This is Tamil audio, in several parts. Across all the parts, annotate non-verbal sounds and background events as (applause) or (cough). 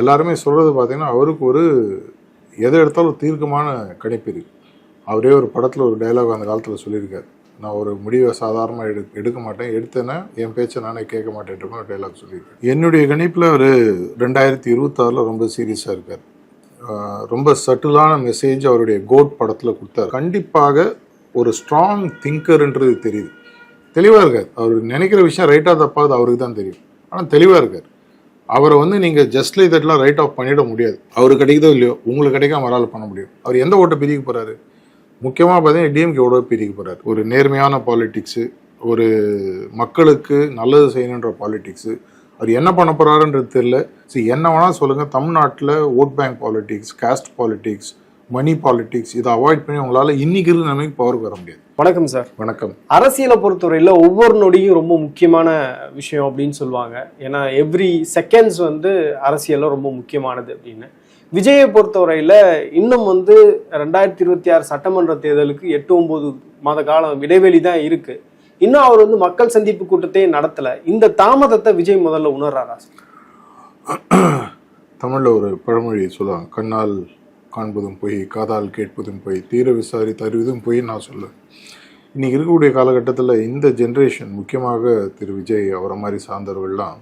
எல்லாருமே சொல்றது பார்த்தீங்கன்னா அவருக்கு ஒரு எதை எடுத்தாலும் தீர்க்கமான கணிப்பு இருக்கு அவரே ஒரு படத்தில் ஒரு டைலாக் அந்த காலத்தில் சொல்லியிருக்காரு. நான் ஒரு முடிவை சாதாரணமாக எடு எடுக்க மாட்டேன். எடுத்தேன்னா என் பேச்சை நானே கேட்க மாட்டேன்ற மாதிரி டைலாக் சொல்லியிருக்கேன் என்னுடைய கணிப்பில் அவர் ரெண்டாயிரத்தி இருபத்தாறில் ரொம்ப சீரியஸாக இருக்கார். ரொம்ப சட்டிலான மெசேஜ் அவருடைய கோட் படத்தில் கொடுத்தாரு. கண்டிப்பாக ஒரு ஸ்ட்ராங் திங்கர்ன்றது தெரியுது. தெளிவாக இருக்கார். அவர் நினைக்கிற விஷயம் ரைட்டாக தப்பாது அவருக்கு தான் தெரியும். ஆனால் தெளிவாக இருக்கார். அவரை வந்து நீங்கள் ஜஸ்ட்லி இதெல்லாம் தட்லாம் ரைட் ஆஃப் பண்ணிட முடியாது. அவருக்கு கிடைக்குதோ இல்லையோ உங்களுக்கு கிடைக்காம அவரால் பண்ண முடியும். அவர் எந்த ஓட்டை பிரிக்க போகிறாரு முக்கியமாக பார்த்தீங்கன்னா டிஎம்கே ஓட பிரிக்க போகிறார் ஒரு நேர்மையான பாலிடிக்ஸு ஒரு மக்களுக்கு நல்லது செய்யணுன்ற பாலிடிக்ஸு அவர் என்ன பண்ண போகிறாருன்றது தெரியல. சரி என்ன வேணால் சொல்லுங்கள் தமிழ்நாட்டில் vote bank politics caste politics money politics இதை அவாய்ட் பண்ணி உங்களால் இன்னைக்கு இருக்கிற நிலைமைக்கு பவருக்கு வர முடியாது. வணக்கம் சார் வணக்கம். அரசியலை பொறுத்தவரையில ஒவ்வொரு நொடியும் ரொம்ப முக்கியமான விஷயம் அப்படின்னு சொல்லுவாங்க. ஏன்னா எவ்ரி செகண்ட்ஸ் வந்து அரசியல்ல ரொம்ப முக்கியமானது அப்படின்னு. விஜயை பொறுத்தவரையில இன்னும் வந்து ரெண்டாயிரத்தி இருபத்தி ஆறு சட்டமன்ற தேர்தலுக்கு எட்டு ஒன்பது மாத காலம் இடைவெளி தான் இருக்கு. இன்னும் அவர் வந்து மக்கள் சந்திப்பு கூட்டத்தையே நடத்தல. இந்த தாமதத்தை விஜய் முதல்ல உணர்றாரா (clears throat) தமிழில் ஒரு பழமொழி சொல்லுவாங்க கண்ணால் காண்பதும் பொய் காதால் கேட்பதும் பொய் தீர விசாரி தருவதும் பொய் நான் சொல்லுவேன். இன்னைக்கு இருக்கக்கூடிய காலகட்டத்தில் இந்த ஜென்ரேஷன் முக்கியமாக திரு விஜய் அவரை மாதிரி சார்ந்தவர்கள்லாம்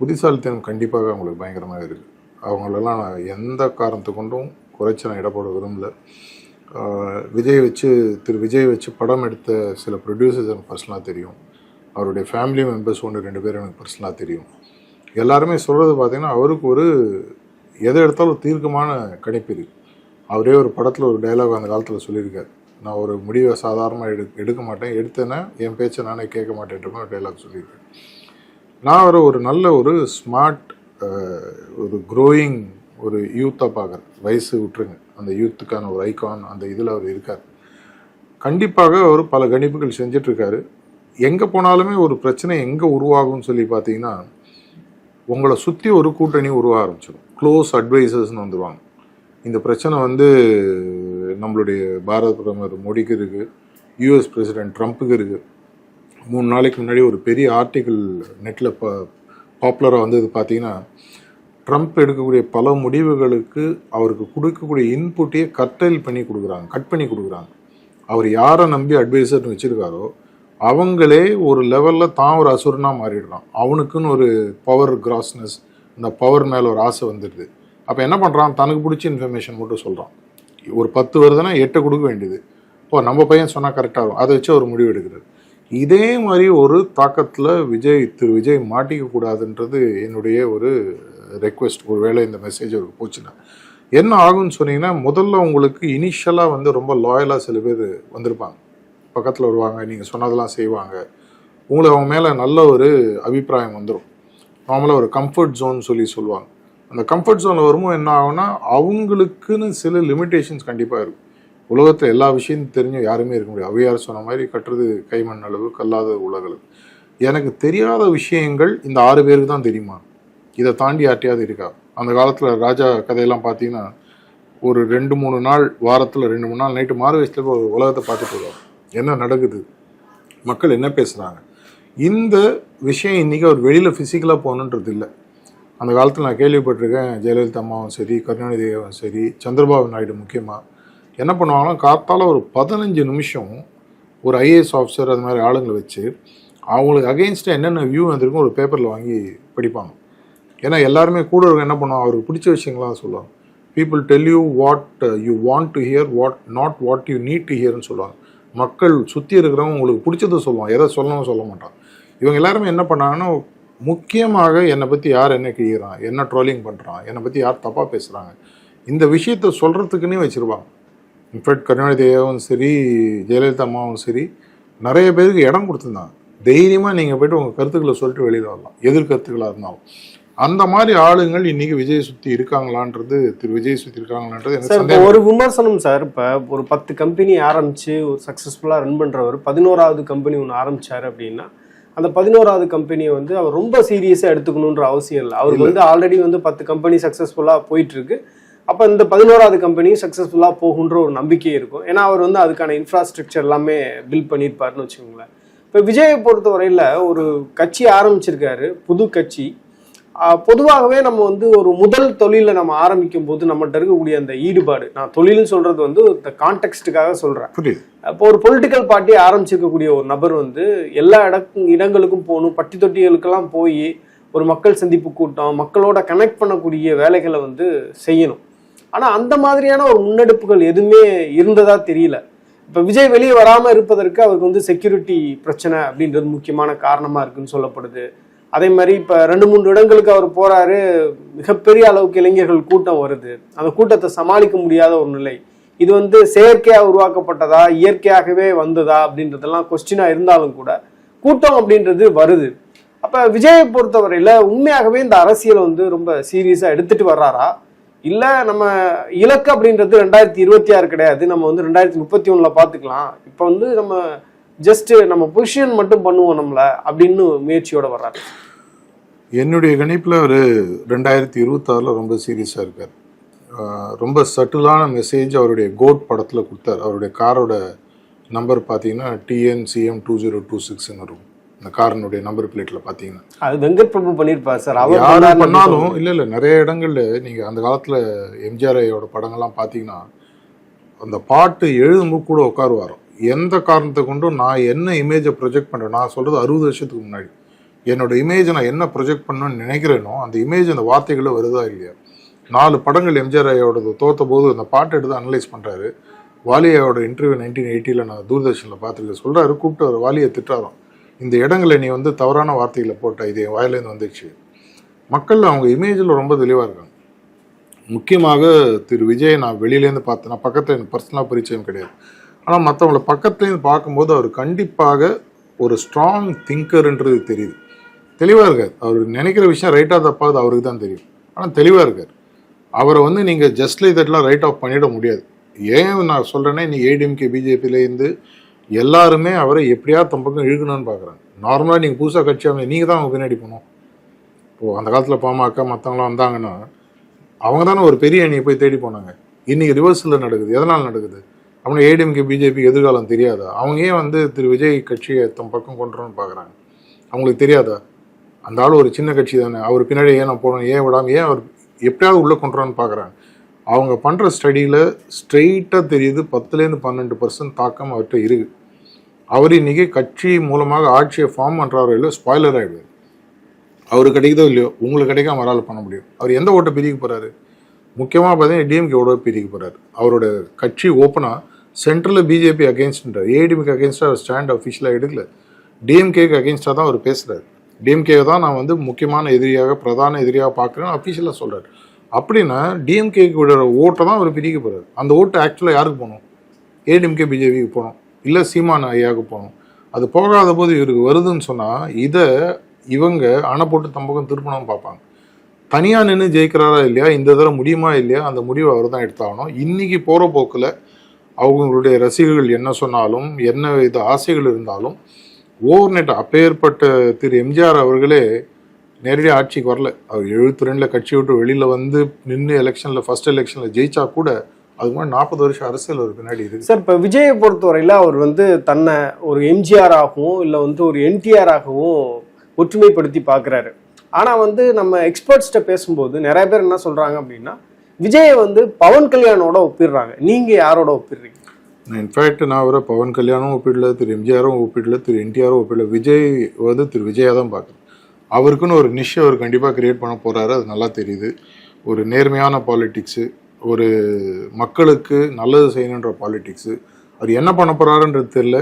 புத்திசாலித்தனம் கண்டிப்பாக அவங்களுக்கு பயங்கரமாக இருக்குது அவங்களெல்லாம் நான் எந்த காரணத்தை கொண்டும் குறைச்சி நான் இடப்பட விரும்பல விஜய் வச்சு திரு விஜய் வச்சு படம் எடுத்த சில ப்ரொடியூசர்ஸ் எனக்கு பர்சனலாக தெரியும். அவருடைய ஃபேமிலி மெம்பர்ஸ் ஒன்று ரெண்டு பேர் எனக்கு பர்சனலாக தெரியும். எல்லாருமே சொல்கிறது பார்த்திங்கன்னா அவருக்கு ஒரு எதை எடுத்தாலும் தீர்க்கமான கணிப்பு அவரே ஒரு படத்தில் ஒரு டைலாக் அந்த காலத்தில் சொல்லியிருக்காரு. நான் ஒரு முடிவை சாதாரணமாக எடு எடுக்க மாட்டேன். எடுத்தேன்னா என் பேச்சை நானே கேட்க மாட்டேன்ற மாதிரி டைலாக் சொல்லியிருக்கேன் நான் அவரை ஒரு நல்ல ஒரு ஸ்மார்ட் ஒரு க்ரோயிங் ஒரு யூத்தாக பார்க்குறேன். வயசு விட்டுருங்க. அந்த யூத்துக்கான ஒரு ஐக்கான் அந்த இதில் அவர் இருக்கார். கண்டிப்பாக அவர் பல கணிப்புகள் செஞ்சிட்ருக்காரு. எங்கே போனாலுமே ஒரு பிரச்சனை எங்கே உருவாகும்னு சொல்லி பார்த்தீங்கன்னா உங்களை சுற்றி ஒரு கூட்டணி உருவாக ஆரம்பிச்சிடும் க்ளோஸ் அட்வைசர்ஸ்னு வந்துடுவாங்க இந்த பிரச்சனை வந்து நம்மளுடைய பாரத பிரதமர் மோடிக்கு இருக்குது யூஎஸ் பிரசிடென்ட் ட்ரம்ப்புக்கு இருக்குது மூணு நாளைக்கு முன்னாடி ஒரு பெரிய ஆர்டிக்கிள் நெட்டில் ப பாப்புலராக வந்தது பார்த்தீங்கன்னா ட்ரம்ப் எடுக்கக்கூடிய பல முடிவுகளுக்கு அவருக்கு கொடுக்கக்கூடிய இன்புட்டையே கட்டைல் பண்ணி கொடுக்குறாங்க கட் பண்ணி கொடுக்குறாங்க. அவர் யாரை நம்பி அட்வைசர்னு வச்சுருக்காரோ அவங்களே ஒரு லெவலில் தான் ஒரு அசுரனாக மாறிடுறான் அவனுக்குன்னு ஒரு பவர் கிராஸ்னஸ் இந்த பவர் மேலே ஒரு ஆசை வந்துடுது. அப்போ என்ன பண்ணுறான் தனக்கு பிடிச்ச இன்ஃபர்மேஷன் மட்டும் சொல்கிறான் ஒரு பத்து வருதுன்னா எட்டு கொடுக்க வேண்டியது. இப்போ நம்ம பையன் சொன்னால் கரெக்டாக இருக்கும் அதை வச்சு ஒரு முடிவு எடுக்கிறது இதே மாதிரி ஒரு தாக்கத்தில் விஜய் திரு விஜய் மாட்டிக்க கூடாதுன்றது என்னுடைய ஒரு ரெக்வெஸ்ட் ஒரு வேளை இந்த மெசேஜ் அவருக்கு போச்சுன்னா. என்ன ஆகும்னு சொன்னீங்கன்னா முதல்ல உங்களுக்கு இனிஷியலாக வந்து ரொம்ப லாயலாக சில பேர் வந்திருப்பாங்க. பக்கத்தில் வருவாங்க நீங்கள் சொன்னதெல்லாம் செய்வாங்க. உங்களுக்கு அவங்க மேலே நல்ல ஒரு அபிப்பிராயம் வந்துடும் நார்மலாக ஒரு கம்ஃபர்ட் ஜோன் சொல்லி சொல்லுவாங்க. அந்த கம்ஃபர்ட் ஜோனில் வரும்போது என்ன ஆகும்னா அவங்களுக்குன்னு சில லிமிட்டேஷன்ஸ் கண்டிப்பாக இருக்கும். உலகத்தில் எல்லா விஷயமும் தெரிஞ்சும் யாருமே இருக்க முடியாது. அவையார் சொன்ன மாதிரி கட்டுறது கைமண் அளவு கல்லாத உலகளவு எனக்கு தெரியாத விஷயங்கள் இந்த ஆறு பேருக்கு தான் தெரியுமா? இதை தாண்டி யார்ட்டையாவது இருக்கா? அந்த காலத்தில் ராஜா கதையெல்லாம் பார்த்தீங்கன்னா ஒரு ரெண்டு மூணு நாள் வாரத்தில் ரெண்டு மூணு நாள் நைட்டு மாறு வயசில் உலகத்தை பார்த்துட்டு வருவாங்க. என்ன நடக்குது? மக்கள் என்ன பேசுகிறாங்க இந்த விஷயம் இன்றைக்கி அவர் வெளியில் ஃபிசிக்கலாக போகணுன்றது இல்லை. அந்த காலத்தில் நான் கேள்விப்பட்டிருக்கேன் ஜெயலலிதா அம்மாவும் சரி கருணாநிதியாவும் சரி சந்திரபாபு நாயுடு முக்கியமாக என்ன பண்ணுவாங்கன்னா காத்தால் ஒரு பதினஞ்சு நிமிஷம் ஒரு ஐஏஎஸ் ஆஃபீஸர் அது மாதிரி ஆளுங்களை வச்சு அவங்களுக்கு அகெயின்ஸ்டாக என்னென்ன வியூ வந்திருக்கும் ஒரு பேப்பரில் வாங்கி படிப்பாங்க. ஏன்னா எல்லாருமே கூட இருக்க என்ன பண்ணுவாங்க அவருக்கு பிடிச்ச விஷயங்கள்லாம் சொல்லுவாங்க. People tell you what you want to hear what not what you need to ஹியர்னு சொல்லுவாங்க. மக்கள் சுற்றி இருக்கிறவங்க உங்களுக்கு பிடிச்சதை சொல்லுவான் எதை சொல்லணும்னு சொல்ல மாட்டான் இவங்க எல்லாருமே என்ன பண்ணாங்கன்னா முக்கியமாக என்னை பற்றி யார் என்ன கிழிகிறான் என்ன ட்ரோலிங் பண்ணுறான் என்னை பற்றி யார் தப்பாக பேசுகிறாங்க இந்த விஷயத்த சொல்கிறதுக்குன்னே வச்சுருவாங்க இன்ஃபேக்ட் கருணாநிதியாவும் சரி ஜெயலலிதா அம்மாவும் சரி நிறைய பேருக்கு இடம் கொடுத்துருந்தாங்க. தைரியமாக நீங்கள் போய்ட்டு உங்கள் கருத்துக்களை சொல்லிட்டு வெளியில் வரலாம். எதிர்கருத்துக்களாக இருந்தாலும். அந்த மாதிரி ஆளுங்கள் இன்னைக்கு விஜய் சுற்றி இருக்காங்களான்றது திரு விஜய் சுற்றி இருக்காங்களான்றது எனக்கு ஒரு விமர்சனம் சார் இப்போ ஒரு பத்து கம்பெனி ஆரம்பிச்சு ஒரு சக்ஸஸ்ஃபுல்லாக ரன் பண்றவர் பதினோராவது கம்பெனி ஒன்று ஆரம்பிச்சாரு அப்படின்னா அந்த பதினோராவது கம்பெனியை வந்து அவர் ரொம்ப சீரியஸாக எடுத்துக்கணுன்ற அவசியம் இல்லை. அவருக்கு வந்து ஆல்ரெடி வந்து பத்து கம்பெனி சக்ஸஸ்ஃபுல்லாக போயிட்டு இருக்கு அப்போ இந்த பதினோராவது கம்பெனியும் சக்ஸஸ்ஃபுல்லாக போகுன்ற ஒரு நம்பிக்கை இருக்கும். ஏன்னா அவர் வந்து அதுக்கான இன்ஃப்ராஸ்ட்ரக்சர் எல்லாமே பில்ட் பண்ணியிருப்பாருன்னு வச்சுக்கோங்களேன். இப்போ விஜயை பொறுத்தவரையில் ஒரு கட்சி ஆரம்பிச்சிருக்காரு புது கட்சி. பொதுவாகவே நம்ம வந்து ஒரு முதல் தொழிலை நம்ம ஆரம்பிக்கும் போது நம்மகிட்ட இருக்கக்கூடிய அந்த ஈடுபாடு. நான் தொழில்னு சொல்றது வந்து இந்த கான்டெக்ட்டுக்காக சொல்றேன். புரியுது. இப்போ ஒரு பொலிட்டிக்கல் பார்ட்டி ஆரம்பிச்சிருக்கக்கூடிய ஒரு நபர் வந்து எல்லா இட இடங்களுக்கும் போகணும் பட்டி தொட்டிகளுக்கெல்லாம் போய் ஒரு மக்கள் சந்திப்பு கூட்டம் மக்களோட கனெக்ட் பண்ணக்கூடிய வேலைகளை வந்து செய்யணும். ஆனா அந்த மாதிரியான ஒரு முன்னெடுப்புகள் எதுவுமே இருந்ததா தெரியல. இப்ப விஜய் வெளியே வராம இருப்பதற்கு அவருக்கு வந்து செக்யூரிட்டி பிரச்சனை அப்படின்றது முக்கியமான காரணமா இருக்குன்னு சொல்லப்படுது. அதே மாதிரி இப்ப ரெண்டு மூன்று இடங்களுக்கு அவர் போறாரு மிகப்பெரிய அளவுக்கு இளைஞர்கள் கூட்டம் வருது. அந்த கூட்டத்தை சமாளிக்க முடியாத ஒரு நிலை. இது வந்து செயற்கையாக உருவாக்கப்பட்டதா இயற்கையாகவே வந்ததா அப்படின்றதெல்லாம் கொஸ்டினா இருந்தாலும் கூட கூட்டம் அப்படின்றது வருது. அப்ப விஜயை பொறுத்தவரையில உண்மையாகவே இந்த அரசியல் வந்து ரொம்ப சீரியஸா எடுத்துட்டு வர்றாரா? இல்ல நம்ம இலக்கு அப்படின்றது ரெண்டாயிரத்தி இருபத்தி ஆறு கிடையாது. நம்ம வந்து ரெண்டாயிரத்தி முப்பத்தி ஒண்ணுல பாத்துக்கலாம் இப்ப வந்து நம்ம ஜஸ்ட் நம்ம பொசிஷன் மட்டும் பண்ணுவோம் நம்மள அப்படின்னு முயற்சியோட வர்றாரு. என்னுடைய கணிப்பில் அவர் ரெண்டாயிரத்தி இருபத்தாறில் ரொம்ப சீரியஸாக இருக்கார். ரொம்ப சட்டிலான மெசேஜ் அவருடைய கோட் படத்தில் கொடுத்தார். அவருடைய காரோட நம்பர் பார்த்தீங்கன்னா டிஎன்சிஎம் டூ ஜீரோ டூ சிக்ஸ்னு இருக்கும் இந்த காரனுடைய நம்பர் பிளேட்டில் பார்த்தீங்கன்னா. அது வெங்கட் பிரபு பண்ணிருப்பார் சார். அவர் யாரு பண்ணாருன்னு பண்ணாலும் இல்லை இல்லை நிறைய இடங்கள்ல நீங்கள் அந்த காலத்தில் எம்ஜிஆர் ஐயோட படங்கள்லாம் பார்த்தீங்கன்னா அந்த பாட்டு எழுதும்போது கூட உட்காருவாரோ எந்த காரணத்தை கொண்டும் நான் என்ன இமேஜை ப்ரொஜெக்ட் பண்ணுறேன் நான் சொல்கிறது அறுபது வருஷத்துக்கு முன்னாடி. என்னோட இமேஜை நான் என்ன ப்ரொஜெக்ட் பண்ணணும்னு நினைக்கிறேனோ அந்த இமேஜ் அந்த வார்த்தைகள வருதா இல்லையா? நாலு படங்கள் எம்ஜிஆர் ஐயோடது தோத்த போது அந்த பாட்டை எடுத்து அனலைஸ் பண்ணுறாரு வாலியாவோட இன்டர்வியூ நைன்டீன் எயிட்டியில் நான் தூர்தர்ஷனில் பார்த்துருக்கேன். சொல்கிறாரு கூப்பிட்டு அவர் வாலியை திட்டாராம் இந்த இடங்களை நீ வந்து தவறான வார்த்தைகளை போட்ட இது என் வாயிலேருந்து வந்துச்சு மக்கள் அவங்க இமேஜில் ரொம்ப தெளிவாக இருக்காங்க. முக்கியமாக திரு விஜய் நான் வெளியிலேருந்து பார்த்தேன் நான் பக்கத்தில் எனக்கு பர்சனலாக பரிச்சயம் கிடையாது. ஆனால் மற்றவங்கள பக்கத்துலேருந்து பார்க்கும்போது அவர் கண்டிப்பாக ஒரு ஸ்ட்ராங் திங்கர்ன்றது தெரியுது. தெளிவாக இருக்கார். அவர் நினைக்கிற விஷயம் ரைட்டாக தப்பாது அவருக்கு தான் தெரியும். ஆனால் தெளிவாக இருக்கார். அவரை வந்து நீங்கள் ஜஸ்ட்லி தட்லாம் ரைட் ஆஃப் பண்ணிட முடியாது. ஏன் நான் சொல்கிறேன்னா இன்னைக்கு ஏடிஎம்கே பிஜேபியிலேருந்து எல்லாருமே அவரை எப்படியாவது தம் பக்கம் இழுக்கணும்னு பார்க்குறாங்க நார்மலாக நீங்கள் புதுசாக கட்சி அவங்க நீங்கள் தான் அவங்க பின்னாடி போகணும். இப்போது அந்த காலத்தில் பாமக மற்றவங்களாம் வந்தாங்கன்னா அவங்க தானே ஒரு பெரிய அணியை போய் தேடி போனாங்க. இன்னைக்கு ரிவர்ஸில் நடக்குது. எதனால் நடக்குது? அவங்க ஏடிஎம்கே பிஜேபி எதிர்காலம் தெரியாதா? அவங்க ஏன் வந்து திரு விஜய் கட்சியை தம் பக்கம் கொண்டுறோன்னு பார்க்குறாங்க அவங்களுக்கு தெரியாதா? அந்த ஆள் ஒரு சின்ன கட்சி தானே. அவர் பின்னாடி ஏன் நான் போகணும் ஏன் விடாம ஏன் அவர் எப்படியாவது உள்ளே கொண்டுறான்னு பார்க்குறாங்க அவங்க பண்ணுற ஸ்டடியில் ஸ்ட்ரெயிட்டாக தெரியுது பத்துலேருந்து பன்னெண்டு பர்சன்ட் தாக்கம் அவர்கிட்ட இருக்குது அவர் இன்னைக்கு கட்சி மூலமாக ஆட்சியை ஃபார்ம் பண்ணுறாரோ இல்லையோ ஸ்பாய்லர் ஆகிடுவார் அவர் கிடைக்குதோ இல்லையோ உங்களுக்கு கிடைக்காம அவரால் பண்ண முடியும். அவர் எந்த ஓட்டை பிரிக்க போகிறாரு முக்கியமாக பார்த்தீங்கன்னா டிஎம்கேவோட பிரிக்க போகிறார் அவரோட கட்சி ஓப்பனாக சென்ட்ரலில் பிஜேபி அகேன்ஸ்ட்ன்றார் ஏடிஎம்கே அகேன்ஸ்டாக அவர் ஸ்டாண்ட் அஃபிஷியலாக எடுக்கல. டிஎம்கேக்கு அகேன்ஸ்டாக தான் அவர் பேசுகிறார் டிஎம்கே தான் நான் வந்து முக்கியமான எதிரியாக பிரதான எதிரியாக பார்க்குறேன்னு அஃபீஷியலாக சொல்கிறார் அப்படின்னா டிஎம்கேக்கு விடுற ஓட்டை தான் அவர் பிரிக்க போகிறார் அந்த ஓட்டு ஆக்சுவலாக யாருக்கு போகணும்? ஏடிஎம்கே பிஜேபிக்கு போகணும். இல்லை சீமான ஐயாவுக்கு போகணும். அது போகாத போது இவருக்கு வருதுன்னு சொன்னால் இதை இவங்க அணை போட்டு தம்பக்கம் திருப்பணும்னு பார்ப்பாங்க. தனியாக நின்று ஜெயிக்கிறாரா இல்லையா? இந்த தடவை முடியுமா இல்லையா? அந்த முடிவை அவர் தான் எடுத்தாகணும். இன்றைக்கி போகிற போக்கில் அவங்களுடைய ரசிகர்கள் என்ன சொன்னாலும் என்ன வித ஆசைகள் இருந்தாலும் ஓவர் நைட் அப்பேற்பட்ட திரு எம்ஜிஆர் அவர்களே நேரடியாக ஆட்சிக்கு வரல. அவர் எழுபத்தி ரெண்டில் கட்சி விட்டு வெளியில் வந்து நின்று எலெக்ஷனில் ஃபர்ஸ்ட் எலெக்ஷனில் ஜெயிச்சா கூட அது மாதிரி நாற்பது வருஷம் அரசியல் ஒரு பின்னாடி இருக்கு. சார் இப்போ விஜயை பொறுத்தவரையில அவர் வந்து தன்னை ஒரு எம்ஜிஆர் ஆகவும் இல்லை வந்து ஒரு என்டிஆர் ஆகவும் ஒற்றுமைப்படுத்தி பார்க்குறாரு ஆனால் வந்து நம்ம எக்ஸ்பர்ட்ஸ்கிட்ட பேசும்போது நிறைய பேர் என்ன சொல்கிறாங்க அப்படின்னா விஜயை வந்து பவன் கல்யாணோட ஒப்பிடுறாங்க. நீங்கள் யாரோட ஒப்பிடுறீங்க? இன்ஃபேக்ட் நான் அவரை பவன் கல்யாணம் ஒப்பிடல திரு எம்ஜிஆரும் ஒப்பிடல திரு என்டிஆரும் ஒப்பிடல விஜய் வந்து திரு விஜயா தான் பார்க்குறேன் அவருக்குன்னு ஒரு நிஷ் அவர் கண்டிப்பாக கிரியேட் பண்ண போகிறாரு அது நல்லா தெரியுது. ஒரு நேர்மையான பாலிட்டிக்ஸு ஒரு மக்களுக்கு நல்லது செய்யணுன்ற பாலிட்டிக்ஸு அவர் என்ன பண்ண போகிறாருன்றது தெரில